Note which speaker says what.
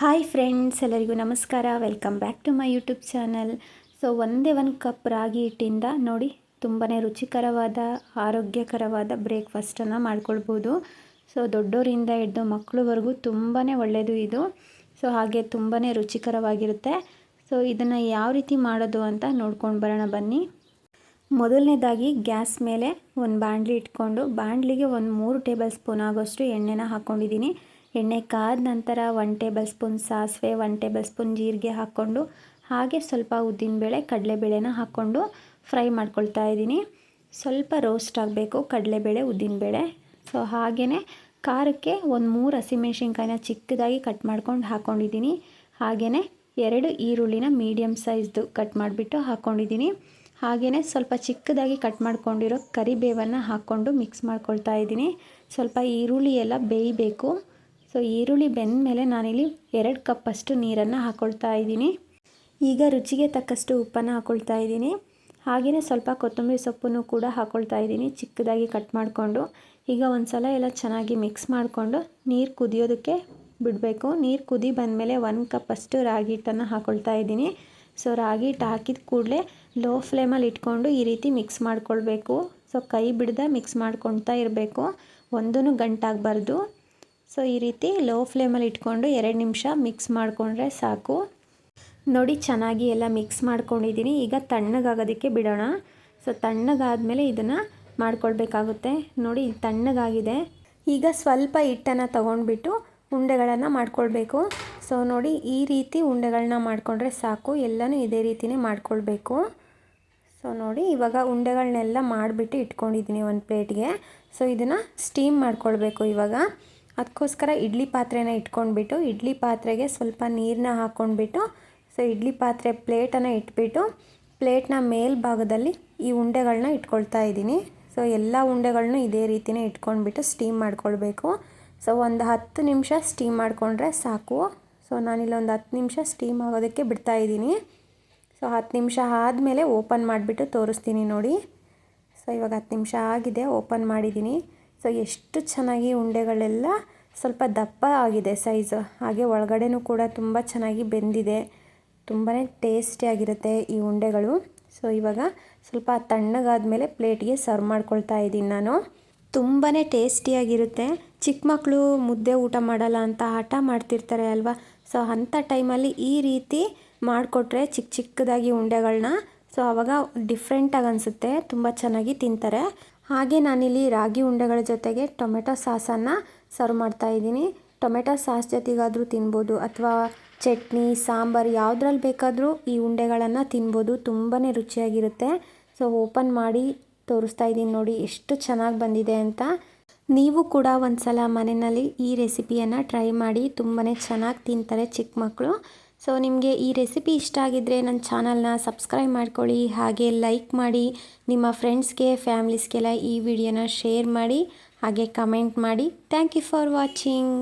Speaker 1: Hi friends ಎಲ್ಲರಿಗೂ ನಮಸ್ಕಾರ. Welcome back to my YouTube channel so ಒಂದೇ ಒಂದು ಕಪ್ ರಾಗಿ ಹಿಟ್ಟಿಂದ ನೋಡಿ ತುಂಬಾ ರುಚಿಕರವಾದ, ಆರೋಗ್ಯಕರವಾದ ಬ್ರೇಕ್ಫಾಸ್ಟನ್ನು ಮಾಡ್ಕೊಳ್ಬೋದು. ಸೊ ದೊಡ್ಡೋರಿಂದ ಹಿಡ್ದು ಮಕ್ಕಳವರೆಗೂ ತುಂಬಾ ಒಳ್ಳೆಯದು ಇದು. ಸೊ ಹಾಗೆ ತುಂಬಾ ರುಚಿಕರವಾಗಿರುತ್ತೆ. ಸೊ ಇದನ್ನು ಯಾವ ರೀತಿ ಮಾಡೋದು ಅಂತ ನೋಡ್ಕೊಂಡು ಬರೋಣ ಬನ್ನಿ. ಮೊದಲನೇದಾಗಿ ಗ್ಯಾಸ್ ಮೇಲೆ ಒಂದು ಬಾಣಲಿ ಇಟ್ಕೊಂಡು ಬಾಣಲಿಗೆ ಒಂದು ಮೂರು ಟೇಬಲ್ ಸ್ಪೂನ್ ಆಗೋಷ್ಟು ಎಣ್ಣೆನ ಹಾಕ್ಕೊಂಡಿದ್ದೀನಿ ಎಣ್ಣೆ ಕಾದ ನಂತರ ಒನ್ ಟೇಬಲ್ ಸ್ಪೂನ್ ಸಾಸಿವೆ ಒನ್ ಟೇಬಲ್ ಸ್ಪೂನ್ ಜೀರಿಗೆ ಹಾಕ್ಕೊಂಡು, ಹಾಗೆ ಸ್ವಲ್ಪ ಉದ್ದಿನಬೇಳೆ ಕಡಲೆಬೇಳೆನ ಹಾಕ್ಕೊಂಡು ಫ್ರೈ ಮಾಡ್ಕೊಳ್ತಾ ಇದ್ದೀನಿ. ಸ್ವಲ್ಪ ರೋಸ್ಟ್ ಆಗಬೇಕು ಕಡಲೆಬೇಳೆ ಉದ್ದಿನಬೇಳೆ ಸೊ ಹಾಗೆಯೇ ಖಾರಕ್ಕೆ ಒಂದು ಮೂರು ಹಸಿಮೆಣಸಿನ್ಕಾಯಿನ ಚಿಕ್ಕದಾಗಿ ಕಟ್ ಮಾಡ್ಕೊಂಡು ಹಾಕ್ಕೊಂಡಿದ್ದೀನಿ ಹಾಗೆಯೇ ಎರಡು ಈರುಳ್ಳಿನ ಮೀಡಿಯಮ್ ಸೈಜ್ದು ಕಟ್ ಮಾಡಿಬಿಟ್ಟು ಹಾಕ್ಕೊಂಡಿದ್ದೀನಿ ಹಾಗೆಯೇ ಸ್ವಲ್ಪ ಚಿಕ್ಕದಾಗಿ ಕಟ್ ಮಾಡ್ಕೊಂಡಿರೋ ಕರಿಬೇವನ್ನು ಹಾಕ್ಕೊಂಡು ಮಿಕ್ಸ್ ಮಾಡ್ಕೊಳ್ತಾ ಇದ್ದೀನಿ. ಸ್ವಲ್ಪ ಈರುಳ್ಳಿ ಎಲ್ಲ ಬೇಯಬೇಕು. ಸೊ ಈರುಳ್ಳಿ ಬೆಂದ ಮೇಲೆ ನಾನಿಲ್ಲಿ ಎರಡು ಕಪ್ಪಷ್ಟು ನೀರನ್ನು ಹಾಕ್ಕೊಳ್ತಾ ಇದ್ದೀನಿ. ಈಗ ರುಚಿಗೆ ತಕ್ಕಷ್ಟು ಉಪ್ಪನ್ನು ಹಾಕ್ಕೊಳ್ತಾ ಇದ್ದೀನಿ. ಹಾಗೆಯೇ ಸ್ವಲ್ಪ ಕೊತ್ತಂಬರಿ ಸೊಪ್ಪನ್ನು ಕೂಡ ಹಾಕ್ಕೊಳ್ತಾ ಇದ್ದೀನಿ ಚಿಕ್ಕದಾಗಿ ಕಟ್ ಮಾಡಿಕೊಂಡು. ಈಗ ಒಂದು ಸಲ ಎಲ್ಲ ಚೆನ್ನಾಗಿ ಮಿಕ್ಸ್ ಮಾಡಿಕೊಂಡು ನೀರು ಕುದಿಯೋದಕ್ಕೆ ಬಿಡಬೇಕು. ನೀರು ಕುದಿ ಬಂದಮೇಲೆ ಒಂದು ಕಪ್ಪಷ್ಟು ರಾಗಿ ಹಿಟ್ಟನ್ನು ಹಾಕ್ಕೊಳ್ತಾ ಇದ್ದೀನಿ. ಸೊ ರಾಗಿ ಹಿಟ್ಟು ಹಾಕಿದ ಕೂಡಲೇ ಲೋ ಫ್ಲೇಮಲ್ಲಿ ಇಟ್ಕೊಂಡು ಈ ರೀತಿ ಮಿಕ್ಸ್ ಮಾಡ್ಕೊಳ್ಬೇಕು. ಸೊ ಕೈ ಬಿಡದೆ ಮಿಕ್ಸ್ ಮಾಡ್ಕೊಳ್ತಾ ಇರಬೇಕು. ಒಂದೂ ಗಂಟಾಗಬಾರ್ದು. ಸೊ ಈ ರೀತಿ ಲೋ ಫ್ಲೇಮಲ್ಲಿ ಇಟ್ಕೊಂಡು ಎರಡು ನಿಮಿಷ ಮಿಕ್ಸ್ ಮಾಡಿಕೊಂಡ್ರೆ ಸಾಕು. ನೋಡಿ, ಚೆನ್ನಾಗಿ ಎಲ್ಲ ಮಿಕ್ಸ್ ಮಾಡ್ಕೊಂಡಿದ್ದೀನಿ. ಈಗ ತಣ್ಣಗಾಗೋದಕ್ಕೆ ಬಿಡೋಣ. ಸೊ ತಣ್ಣಗಾದಮೇಲೆ ಇದನ್ನು ಮಾಡ್ಕೊಳ್ಬೇಕಾಗುತ್ತೆ. ನೋಡಿ, ತಣ್ಣಗಾಗಿದೆ. ಈಗ ಸ್ವಲ್ಪ ಹಿಟ್ಟನ್ನು ತೊಗೊಂಡ್ಬಿಟ್ಟು ಉಂಡೆಗಳನ್ನು ಮಾಡ್ಕೊಳ್ಬೇಕು. ಸೊ ನೋಡಿ, ಈ ರೀತಿ ಉಂಡೆಗಳನ್ನ ಮಾಡಿಕೊಂಡ್ರೆ ಸಾಕು. ಎಲ್ಲನೂ ಇದೇ ರೀತಿಯೇ ಮಾಡ್ಕೊಳ್ಬೇಕು. ಸೊ ನೋಡಿ, ಇವಾಗ ಉಂಡೆಗಳನ್ನೆಲ್ಲ ಮಾಡಿಬಿಟ್ಟು ಇಟ್ಕೊಂಡಿದ್ದೀನಿ ಒಂದು ಪ್ಲೇಟ್ಗೆ. ಸೊ ಇದನ್ನು ಸ್ಟೀಮ್ ಮಾಡ್ಕೊಳ್ಬೇಕು ಇವಾಗ. ಅದಕ್ಕೋಸ್ಕರ ಇಡ್ಲಿ ಪಾತ್ರೆನ ಇಟ್ಕೊಂಡ್ಬಿಟ್ಟು, ಇಡ್ಲಿ ಪಾತ್ರೆಗೆ ಸ್ವಲ್ಪ ನೀರನ್ನ ಹಾಕ್ಕೊಂಡ್ಬಿಟ್ಟು ಸೊ ಇಡ್ಲಿ ಪಾತ್ರೆ ಪ್ಲೇಟನ್ನು ಇಟ್ಬಿಟ್ಟು, ಪ್ಲೇಟ್ನ ಮೇಲ್ಭಾಗದಲ್ಲಿ ಈ ಉಂಡೆಗಳನ್ನ ಇಟ್ಕೊಳ್ತಾ ಇದ್ದೀನಿ. ಸೊ ಎಲ್ಲ ಉಂಡೆಗಳನ್ನೂ ಇದೇ ರೀತಿಯೇ ಇಟ್ಕೊಂಡ್ಬಿಟ್ಟು ಸ್ಟೀಮ್ ಮಾಡ್ಕೊಳ್ಬೇಕು. ಸೊ ಒಂದು ಹತ್ತು ನಿಮಿಷ ಸ್ಟೀಮ್ ಮಾಡಿಕೊಂಡ್ರೆ ಸಾಕು. ಸೊ ನಾನಿಲ್ಲೊಂದು ಹತ್ತು ನಿಮಿಷ ಸ್ಟೀಮ್ ಆಗೋದಕ್ಕೆ ಬಿಡ್ತಾ ಇದ್ದೀನಿ. ಸೊ ಹತ್ತು ನಿಮಿಷ ಆದಮೇಲೆ ಓಪನ್ ಮಾಡಿಬಿಟ್ಟು ತೋರಿಸ್ತೀನಿ ನೋಡಿ. ಸೊ ಇವಾಗ ಹತ್ತು ನಿಮಿಷ ಆಗಿದೆ ಓಪನ್ ಮಾಡಿದ್ದೀನಿ. ಸೊ ಎಷ್ಟು ಚೆನ್ನಾಗಿ ಉಂಡೆಗಳೆಲ್ಲ ಸ್ವಲ್ಪ ದಪ್ಪ ಆಗಿದೆ ಸೈಜು ಹಾಗೆ ಒಳಗಡೆನೂ ಕೂಡ ತುಂಬ ಚೆನ್ನಾಗಿ ಬೆಂದಿದೆ. ತುಂಬಾ ಟೇಸ್ಟಿಯಾಗಿರುತ್ತೆ ಈ ಉಂಡೆಗಳು. ಸೊ ಇವಾಗ ಸ್ವಲ್ಪ ತಣ್ಣಗಾದ ಪ್ಲೇಟ್ಗೆ ಸರ್ವ್ ಮಾಡ್ಕೊಳ್ತಾ ಇದ್ದೀನಿ ನಾನು. ತುಂಬಾ ಟೇಸ್ಟಿಯಾಗಿರುತ್ತೆ ಚಿಕ್ಕ ಮಕ್ಕಳು ಮುದ್ದೆ ಊಟ ಮಾಡಲ್ಲ ಅಂತ ಹಠ ಮಾಡ್ತಿರ್ತಾರೆ ಅಲ್ವಾ? ಸೊ ಅಂಥ ಟೈಮಲ್ಲಿ ಈ ರೀತಿ ಮಾಡಿಕೊಟ್ರೆ ಚಿಕ್ಕ ಚಿಕ್ಕದಾಗಿ ಉಂಡೆಗಳನ್ನ ಸೊ ಆವಾಗ ಡಿಫ್ರೆಂಟಾಗಿ ಅನಿಸುತ್ತೆ. ತುಂಬ ಚೆನ್ನಾಗಿ ತಿಂತಾರೆ. ಹಾಗೆ ನಾನಿಲ್ಲಿ ರಾಗಿ ಉಂಡೆಗಳ ಜೊತೆಗೆ ಟೊಮೆಟೊ ಸಾಸನ್ನು ಸರ್ವ್ ಮಾಡ್ತಾ ಇದ್ದೀನಿ. ಟೊಮೆಟೊ ಸಾಸ್ ಜೊತೆಗಾದರೂ ತಿನ್ಬೋದು ಅಥವಾ ಚಟ್ನಿ, ಸಾಂಬಾರು ಯಾವುದ್ರಲ್ಲಿ ಬೇಕಾದರೂ ಈ ಉಂಡೆಗಳನ್ನು ತಿನ್ಬೋದು. ತುಂಬಾ ರುಚಿಯಾಗಿರುತ್ತೆ. ಸೊ, ಓಪನ್ ಮಾಡಿ ತೋರಿಸ್ತಾ ಇದ್ದೀನಿ ನೋಡಿ ಎಷ್ಟು ಚೆನ್ನಾಗಿ ಬಂದಿದೆ ಅಂತ. ನೀವು ಕೂಡ ಒಂದು ಸಲ ಮನೆಯಲ್ಲಿ ಈ ರೆಸಿಪಿಯನ್ನು ಟ್ರೈ ಮಾಡಿ ತುಂಬಾ ಚೆನ್ನಾಗಿ ತಿಂತಾರೆ ಚಿಕ್ಕ ಮಕ್ಕಳು ಸೊ ನಿಮಗೆ ಈ ರೆಸಿಪಿ ಇಷ್ಟ ಆಗಿದ್ದರೆ ನನ್ನ ಚಾನಲ್ನ ಸಬ್ಸ್ಕ್ರೈಬ್ ಮಾಡ್ಕೊಳ್ಳಿ, ಹಾಗೆ ಲೈಕ್ ಮಾಡಿ, ನಿಮ್ಮ ಫ್ರೆಂಡ್ಸ್ಗೆ, ಫ್ಯಾಮ್ಲೀಸ್ಗೆಲ್ಲ ಈ ವಿಡಿಯೋನ ಶೇರ್ ಮಾಡಿ, ಹಾಗೆ ಕಮೆಂಟ್ ಮಾಡಿ. Thank you for watching.